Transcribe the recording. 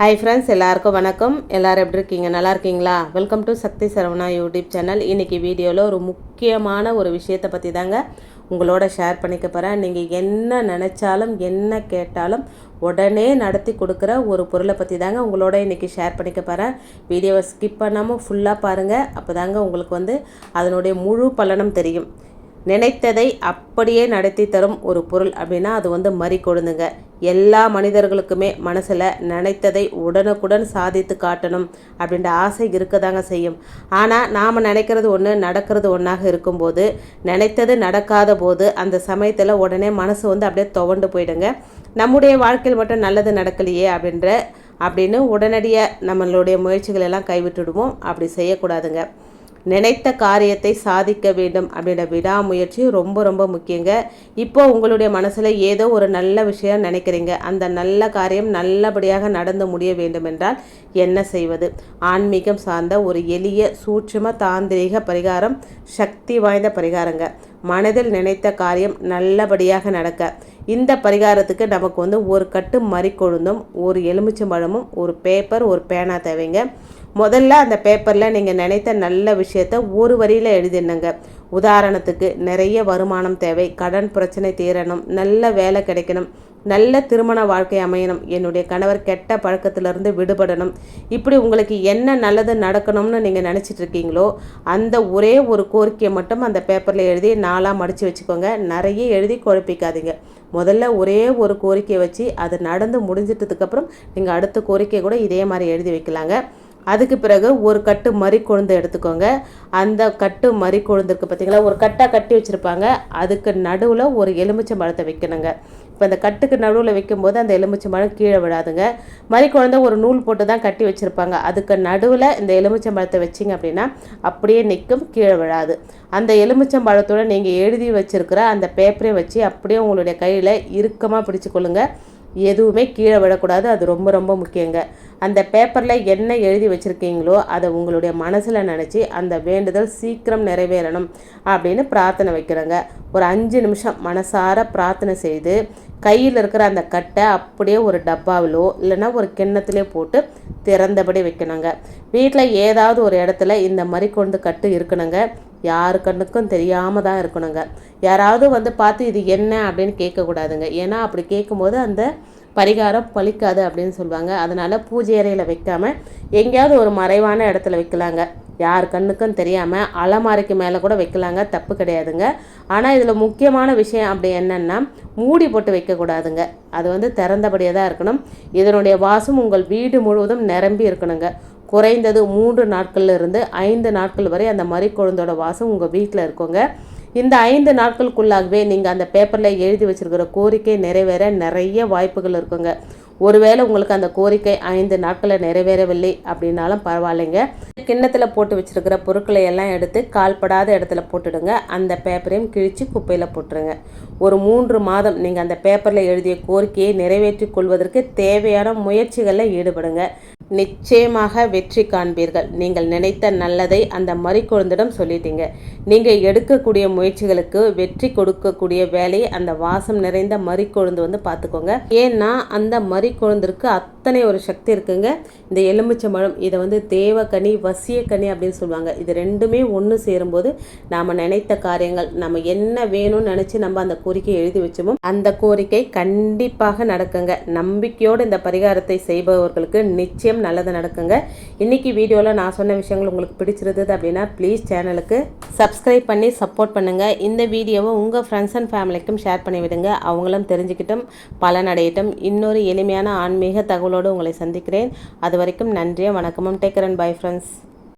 Hi friends எல்லாருக்கும் வணக்கம். எல்லோரும் எப்படி இருக்கீங்க? நல்லா இருக்கீங்களா? Welcome to Shakti Saravana YouTube channel. இன்றைக்கி வீடியோவில் ஒரு முக்கியமான ஒரு விஷயத்தை பற்றி தாங்க உங்களோட ஷேர் பண்ணிக்க போகிறேன் நீங்கள் என்ன நினச்சாலும் என்ன கேட்டாலும் உடனே நடத்தி கொடுக்குற ஒரு பொருளை பற்றி தாங்க உங்களோட இன்றைக்கி ஷேர் பண்ணிக்க போகிறேன் வீடியோவை ஸ்கிப் பண்ணாமல் ஃபுல்லாக பாருங்கள் அப்போ தாங்க உங்களுக்கு வந்து அதனுடைய முழு பலனும் தெரியும். நினைத்ததை அப்படியே நடத்தி தரும் ஒரு பொருள் அப்படின்னா அது வந்து மறி கொழுந்துங்க. எல்லா மனிதர்களுக்குமே மனசில் நினைத்ததை உடனுக்குடன் சாதித்து காட்டணும் அப்படின்ற ஆசை இருக்க தாங்க செய்யும். ஆனால் நாம் நினைக்கிறது ஒன்று நடக்கிறது ஒன்றாக இருக்கும்போது நினைத்தது நடக்காத போது அந்த சமயத்தில் உடனே மனசு வந்து அப்படியே துவண்டு போயிடுங்க. நம்முடைய வாழ்க்கையில் மட்டும் நல்லது நடக்கலையே அப்படின்ற அப்படின்னு உடனடியாக நம்மளுடைய முயற்சிகள் எல்லாம் கைவிட்டுடுவோம். அப்படி செய்யக்கூடாதுங்க. நினைத்த காரியத்தை சாதிக்க வேண்டும் அப்படின்ற விடாமுயற்சி ரொம்ப ரொம்ப முக்கியங்க. இப்போ உங்களுடைய மனசில் ஏதோ ஒரு நல்ல விஷயம் நினைக்கிறீங்க. அந்த நல்ல காரியம் நல்லபடியாக நடந்து முடிய வேண்டும் என்றால் என்ன செய்வது? ஆன்மீகம் சார்ந்த ஒரு எளிய சூட்சும தாந்திரிக பரிகாரம் சக்தி வாய்ந்த பரிகாரங்க. மனதில் நினைத்த காரியம் நல்லபடியாக நடக்க. இந்த பரிகாரத்துக்கு நமக்கு வந்து ஒரு கட்டு மறிக்கொழுந்தும் ஒரு எலுமிச்சம்பழமும் ஒரு பேப்பர் ஒரு பேனா தேவைங்க. முதல்ல அந்த பேப்பரில் நீங்கள் நினைத்த நல்ல விஷயத்த ஒரு வரியில் எழுதினுங்க உதாரணத்துக்கு நிறைய வருமானம் தேவை கடன் பிரச்சனை தீரணும் நல்ல வேலை கிடைக்கணும் நல்ல திருமண வாழ்க்கை அமையணும் என்னுடைய கணவர் கெட்ட பழக்கத்திலிருந்து விடுபடணும் இப்படி உங்களுக்கு என்ன நல்லது நடக்கணும்னு நீங்கள் நினச்சிட்டு இருக்கீங்களோ அந்த ஒரே ஒரு கோரிக்கையை மட்டும் அந்த பேப்பரில் எழுதி நாளாக மடித்து வச்சுக்கோங்க. நிறைய எழுதி குழப்பிக்காதீங்க. முதல்ல ஒரே ஒரு கோரிக்கையை வச்சு அது நடந்து முடிஞ்சிட்டதுக்கப்புறம் நீங்கள் அடுத்த கோரிக்கை கூட இதே மாதிரி எழுதி வைக்கலாங்க. அதுக்கு பிறகு ஒரு கட்டு மறி கொழுந்து எடுத்துக்கோங்க. அந்த கட்டு மறி இருக்குது பார்த்தீங்களா ஒரு கட்டாக கட்டி வச்சுருப்பாங்க. அதுக்கு நடுவில் ஒரு எலுமிச்சை மரத்தை வைக்கணுங்க. இப்போ அந்த கட்டுக்கு நடுவில் வைக்கும்போது அந்த எலுமிச்சை மரம் கீழே விழாதுங்க. மறி குழந்தை ஒரு நூல் போட்டு தான் கட்டி வச்சுருப்பாங்க. அதுக்கு நடுவில் இந்த எலுமிச்சை மரத்தை வச்சிங்க அப்படின்னா அப்படியே நிற்கும் கீழே விழாது. அந்த எலுமிச்சம் பழத்தோடு நீங்கள் எழுதி வச்சுருக்கிற அந்த பேப்பரை வச்சு அப்படியே உங்களுடைய கையில் இறுக்கமாக பிடிச்சிக்கொள்ளுங்கள் எதுவுமே கீழே விடக்கூடாது அது ரொம்ப ரொம்ப முக்கியங்க. அந்த பேப்பரில் என்ன எழுதி வச்சுருக்கீங்களோ அதை உங்களுடைய மனசில் நினச்சி அந்த வேண்டுதல் சீக்கிரம் நிறைவேறணும் அப்படின்னு பிரார்த்தனை வைக்கிறேங்க. ஒரு அஞ்சு நிமிஷம் மனசார பிரார்த்தனை செய்து கையில் இருக்கிற அந்த கட்டை அப்படியே ஒரு டப்பாவிலோ இல்லைன்னா ஒரு கிண்ணத்திலே போட்டு திறந்தபடி வைக்கணுங்க. வீட்டில் ஏதாவது ஒரு இடத்துல இந்த மாதிரி கொண்டு கட்டு இருக்கணுங்க. யாரு கண்ணுக்கும் தெரியாமல் தான் இருக்கணுங்க. யாராவது வந்து பார்த்து இது என்ன அப்படின்னு கேட்கக்கூடாதுங்க. ஏன்னா அப்படி கேட்கும்போது அந்த பரிகாரம் பழிக்காது அப்படின்னு சொல்லுவாங்க. அதனால் பூஜை அறையில் வைக்காமல் எங்கேயாவது ஒரு மறைவான இடத்துல வைக்கலாங்க. யார் கண்ணுக்கும் தெரியாமல் அலமாரிக்கு மேலே கூட வைக்கலாங்க. தப்பு கிடையாதுங்க. ஆனால் இதில் முக்கியமான விஷயம் அப்படி என்னென்னா மூடி போட்டு வைக்கக்கூடாதுங்க. அது வந்து திறந்தபடியாக தான் இருக்கணும். இதனுடைய வாசம் உங்கள் வீடு முழுவதும் நிரம்பி இருக்கணுங்க. குறைந்தது மூன்று நாட்கள்ல இருந்து ஐந்து நாட்கள் வரை அந்த மறி கொழுந்தோட வாசம் உங்கள் வீட்டில் இருக்குங்க. இந்த ஐந்து நாட்களுக்குள்ளாகவே நீங்கள் அந்த பேப்பரில் எழுதி வச்சுருக்கிற கோரிக்கை நிறைவேற நிறைய வாய்ப்புகள் இருக்குங்க. ஒருவேளை உங்களுக்கு அந்த கோரிக்கை ஐந்து நாட்களில் நிறைவேறவில்லை அப்படின்னாலும் பரவாயில்லைங்க. கிண்ணத்தில் போட்டு வச்சுருக்கிற பொருட்களை எல்லாம் எடுத்து கால்படாத இடத்துல போட்டுடுங்க. அந்த பேப்பரையும் கிழித்து குப்பையில் போட்டுருங்க. ஒரு மூன்று மாதம் நீங்கள் அந்த பேப்பரில் எழுதிய கோரிக்கையை நிறைவேற்றி கொள்வதற்கு தேவையான முயற்சிகளில் ஈடுபடுங்க. நிச்சயமாக வெற்றி காண்பீர்கள். நீங்கள் நினைத்த நல்லதை அந்த மறிக்கொழுந்திடம் சொல்லிட்டீங்க. நீங்கள் எடுக்கக்கூடிய முயற்சிகளுக்கு வெற்றி கொடுக்கக்கூடிய வேலையை அந்த வாசம் நிறைந்த மறிக்கொழுந்து வந்து பார்த்துக்கோங்க. ஏன்னா அந்த மறிக்கொழுந்திற்கு அத்தனை ஒரு சக்தி இருக்குங்க. இந்த எலுமிச்சம்பழம் இதை வந்து தேவக்கனி வசியக்கனி அப்படின்னு சொல்லுவாங்க. இது ரெண்டுமே ஒன்று சேரும்போது நாம் நினைத்த காரியங்கள் நம்ம என்ன வேணும்னு நினச்சி நம்ம அந்த கோரிக்கையை எழுதி வச்சோமோ அந்த கோரிக்கை கண்டிப்பாக நடக்குங்க. நம்பிக்கையோடு இந்த பரிகாரத்தை செய்பவர்களுக்கு நிச்சயம் நல்லது நடக்குங்க. இன்றைக்கி வீடியோவில் நான் சொன்ன விஷயங்கள் உங்களுக்கு பிடிச்சிருந்தது அப்படின்னா ப்ளீஸ் சேனலுக்கு சப்ஸ்கிரைப் பண்ணி சப்போர்ட் பண்ணுங்கள் இந்த வீடியோவை உங்கள் ஃப்ரெண்ட்ஸ் அண்ட் ஃபேமிலிக்கும் ஷேர் பண்ணி விடுங்க அவங்களும் தெரிஞ்சுக்கிட்டும் பலனடையட்டும். இன்னொரு எளிமையான ஆன்மீக தகவலோடு உங்களை சந்திக்கிறேன். அது வரைக்கும் நன்றியும் வணக்கமும் டேக்கர் அண்ட் பை ஃப்ரெண்ட்ஸ்